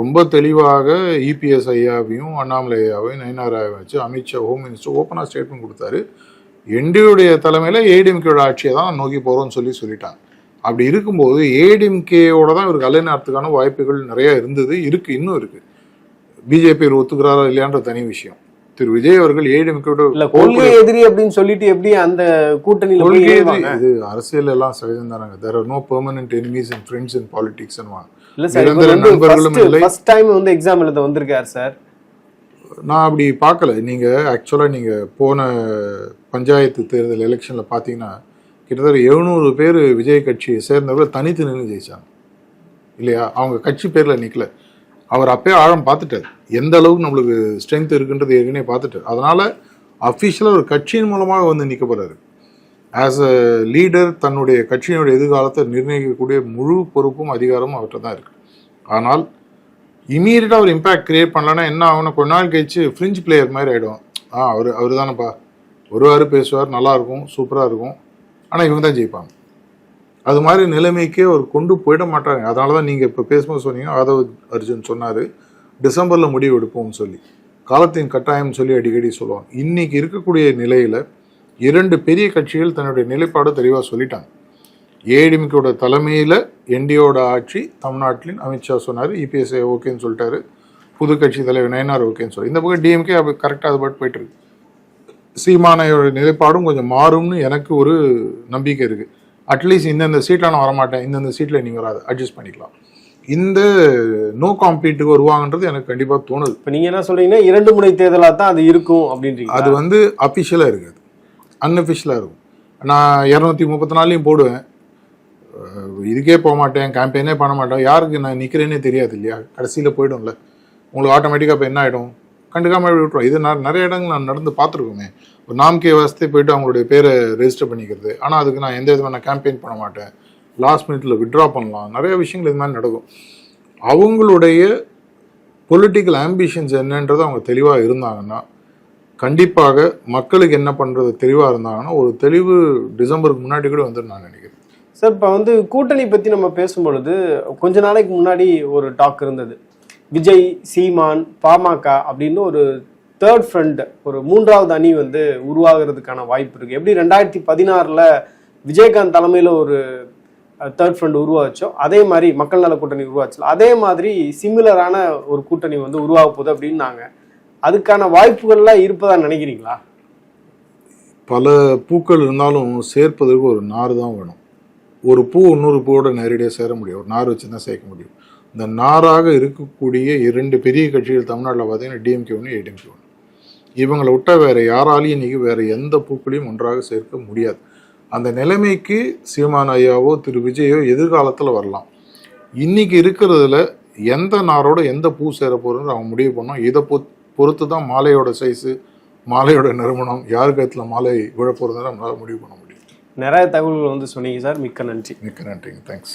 ரொம்ப தெளிவாக இபிஎஸ் ஐயாவையும் அண்ணாமலை ஐயாவையும் நயனாராவையும் வச்சு அமித்ஷா ஹோம் மினிஸ்டர் ஓப்பனாக ஸ்டேட்மெண்ட் கொடுத்தாரு. என்டியுடைய தலைமையில் ஏடிஎம்கேயோட ஆட்சியை தான் நோக்கி போகிறோம்னு சொல்லி சொல்லிட்டாங்க. அப்படி இருக்கும்போது ஏடிஎம்கேயோட தான் இவருக்கு அலைநாட்டுக்கான வாய்ப்புகள் நிறைய இருந்தது இருக்கு இன்னும் இருக்கு. பிஜேபி ஒத்துக்கிறாரா இல்லையான்ற தனி விஷயம். திரு விஜய் அவர்கள் ஏடிஎம்கேயோட கொள்கை எதிரி அப்படின்னு சொல்லிட்டு எப்படி அந்த கூட்டணியில போய் கொள்கை? இது அரசியல் எல்லாம் சகஜம் தானாங்க. There are no permanent enemies and friends in politics இல்ல சார் இவர் நண்பர்களும் இல்லை. ஃபர்ஸ்ட் டைம் வந்து எக்ஸாம் எழுத வந்திருக்காரு சார். நான் அப்படி பார்க்கல. நீங்கள் ஆக்சுவலாக நீங்கள் போன பஞ்சாயத்து தேர்தல் எலெக்ஷனில் பார்த்தீங்கன்னா கிட்டத்தட்ட எழுநூறு பேர் விஜய் கட்சியை சேர்ந்தவர்கள் தனித்து நின்று ஜெயிச்சாங்க. இல்லையா? அவங்க கட்சி பேரில் நிற்கல அவர் அப்பயே ஆழம் பார்த்துட்டார். எந்த அளவுக்கு நம்மளுக்கு ஸ்ட்ரென்த் இருக்குன்றது ஏற்கனவே பார்த்துட்டார். அதனால் அஃபிஷியலாக ஒரு கட்சியின் மூலமாக வந்து நிற்க போகிறாரு ஆஸ் அ லீடர் தன்னுடைய கட்சியினுடைய எதிர்காலத்தை நிர்ணயிக்கக்கூடிய முழு பொறுப்பும் அதிகாரமும் அவர்கிட்ட தான் இருக்குது ஆனால் இமீடியட்டாக ஒரு இம்பாக்ட் கிரியேட் பண்ணலன்னா என்ன ஆகும்னா கொஞ்ச நாள் கழிச்சு ஃப்ரிஞ்ச் பிளேயர் மாதிரி ஆகிடும் ஆ அவர் அவர் தானேப்பா வருவார் பேசுவார் நல்லாயிருக்கும் சூப்பராக இருக்கும். ஆனால் இவங்க தான் ஜெயிப்பாங்க. அது மாதிரி நிலைமைக்கே அவர் கொண்டு போயிட மாட்டாங்க. அதனால தான் நீங்கள் இப்போ பேசும்போது சொன்னீங்க ஆதவ் அர்ஜுன் சொன்னார் டிசம்பரில் முடிவு எடுப்போம்னு சொல்லி. காலத்தின் கட்டாயம் சொல்லி அடிக்கடி சொல்லுவாங்க. இன்றைக்கி இருக்கக்கூடிய நிலையில் இரண்டு பெரிய கட்சிகள் தன்னுடைய நிலைப்பாடு தெளிவாக சொல்லிட்டாங்க. ஏடிமிக்கோட தலைமையில் என்டியோட ஆட்சி தமிழ்நாட்டில் அமித்ஷா சொன்னார் இபிஎஸ்ஐ ஓகேன்னு சொல்லிட்டாரு புது கட்சி தலைவர் நயனார் ஓகேன்னு சொல்லி இந்த பக்கம் டிஎம்கே அப்போ கரெக்டாக அது பாட்டு போயிட்டுருக்கு சீமானையோட நிலைப்பாடும் கொஞ்சம் மாறும்னு எனக்கு ஒரு நம்பிக்கை இருக்குது அட்லீஸ்ட் இந்தந்த சீட்டில் நான் வரமாட்டேன் இந்தந்த சீட்டில் நீ வராது அட்ஜஸ்ட் பண்ணிக்கலாம். இந்த நோ காம்பீட்டுக்கு வருவாங்கன்றது எனக்கு கண்டிப்பா தோணுது. இப்போ நீங்க என்ன சொல்றீங்கன்னா இரண்டு முனை தேர்தலா தான் அது இருக்கும் அப்படின்றீங்க அது வந்து அஃபிஷியலாக இருக்காது. அன்அஃபிஷியலாக இருக்கும். நான் இரநூத்தி முப்பத்தி நாலையும் போடுவேன் இதுக்கே போக மாட்டேன் கேம்பெயினே பண்ண மாட்டேன். யாருக்கு நான் நிற்கிறேனே தெரியாது இல்லையா? கடைசியில் போயிடும்ல. உங்களுக்கு ஆட்டோமேட்டிக்காக இப்போ என்ன ஆகிடும் கண்டுக்காமல் விட்டுருவோம் இது நான் நிறைய இடங்கள் நான் நடந்து பார்த்துருக்கோமே. ஒரு நாம்கே வாஸ்தே போயிட்டு அவங்களுடைய பேரை ரெஜிஸ்டர் பண்ணிக்கிறது. ஆனால் அதுக்கு நான் எந்த விதமான கேம்பெயின் பண்ண மாட்டேன். லாஸ்ட் மினிட்ல விட்ரா பண்ணலாம். நிறைய விஷயங்கள் இது மாதிரி நடக்கும். அவங்களுடைய பொலிட்டிக்கல் ஆம்பிஷன்ஸ் என்னன்றது அவங்க தெளிவாக இருந்தாங்கன்னா கண்டிப்பாக மக்களுக்கு என்ன பண்ணுறது தெளிவாக இருந்தாங்கன்னா ஒரு தெளிவு டிசம்பருக்கு முன்னாடி கூட வந்துடும் நான் நினைக்கிறேன். சார் இப்போ வந்து கூட்டணி பற்றி நம்ம பேசும்பொழுது கொஞ்ச நாளைக்கு முன்னாடி ஒரு டாக் இருந்தது. விஜய் சீமான் பாமக அப்படின்னு ஒரு தேர்ட் ஃப்ரண்ட் ஒரு மூன்றாவது அணி வந்து உருவாகிறதுக்கான வாய்ப்பு இருக்கு. எப்படி ரெண்டாயிரத்தி பதினாறில் விஜயகாந்த் தலைமையில் ஒரு தேர்ட் ஃப்ரண்ட் உருவாச்சோ அதே மாதிரி மக்கள் நல கூட்டணி உருவாச்சு அதே மாதிரி சிமிலரான ஒரு கூட்டணி வந்து உருவாக போகுது அப்படின்னாங்க அதுக்கான வாய்ப்புகள்லாம் இருப்பதா நினைக்கிறீங்களா? பல பூக்கள் இருந்தாலும் சேர்ப்பதற்கு ஒரு நார் தான் வேணும். ஒரு பூ இன்னொரு பூவோட நேரடியாக சேர முடியும். ஒரு நார் வச்சு தான் சேர்க்க முடியும். இந்த நாராக இருக்கக்கூடிய இரண்டு பெரிய கட்சிகள் தமிழ்நாட்டில் பார்த்தீங்கன்னா டிஎம்கே ஒன்று ஏடிஎம்கே ஒன்று இவங்களை விட்டால் வேற யாராலையும் இன்னைக்கு வேற எந்த பூக்களையும் ஒன்றாக சேர்க்க முடியாது. அந்த நிலைமைக்கு சீமான் ஐயாவோ திரு விஜயோ எதிர்காலத்தில் வரலாம். இன்னைக்கு இருக்கிறதுல எந்த நாரோட எந்த பூ சேர போகிறோன்னு அவங்க முடிவு பண்ணோம். இதை பொ பொறுத்து தான் மாலையோட சைஸு மாலையோட நறுமணம் யார் கழுத்தில் மாலை விழ போகிறதுன்னு நம்மளால் முடிவு பண்ண முடியும். நிறைய தகவல்கள் வந்து சொன்னீங்க சார். மிக்க நன்றி. மிக்க நன்றிங்க. தேங்க்ஸ்